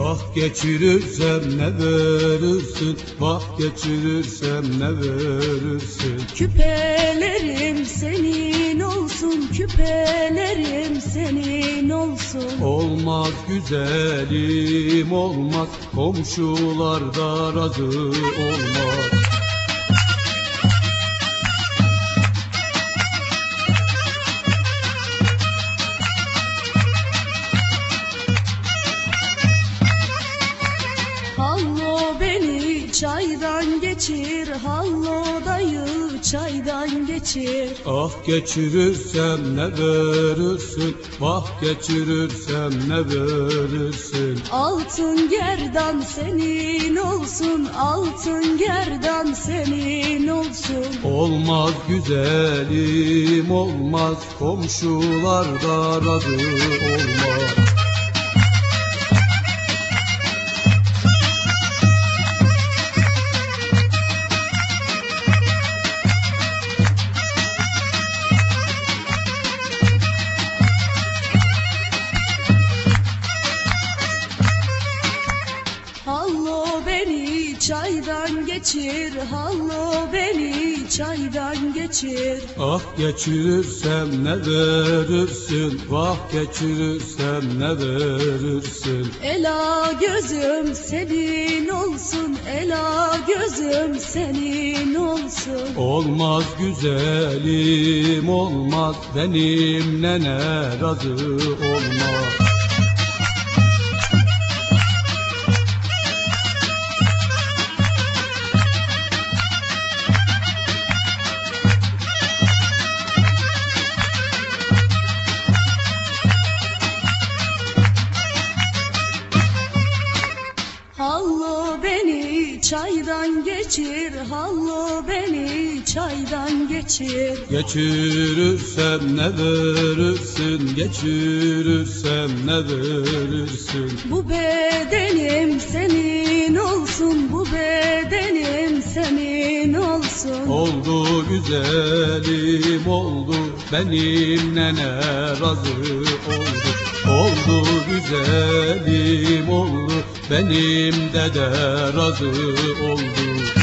Ah geçirirsem ne verirsin? Vah geçirirsem ne verirsin? Küpelerim senin olsun, küpelerim senin olsun. Olmaz güzelim olmaz. Komşular da razı olmaz çaydan geçir, hallo dayı çaydan geçir. Ah geçirirsem ne verirsin Vah geçirirsem ne verirsin Altın gerdan senin olsun, altın gerdan senin olsun. Olmaz güzelim olmaz Komşular da razı olmaz çaydan geçir, hallo beni çaydan geçir. Ah geçirirsem ne verirsin Vah geçirirsem ne verirsin Ela gözüm senin olsun, ela gözüm senin olsun. Olmaz güzelim olmaz Benim nene razı olmaz Hallo beni çaydan geçir, hallo beni çaydan geçir. Geçirirsem ne verirsin Geçirirsem ne verirsin Bu bedenim senin olsun, bu bedenim senin olsun. Oldu güzelim oldu Benim nene razı oldu Oldu güzelim Benim dede razı oldu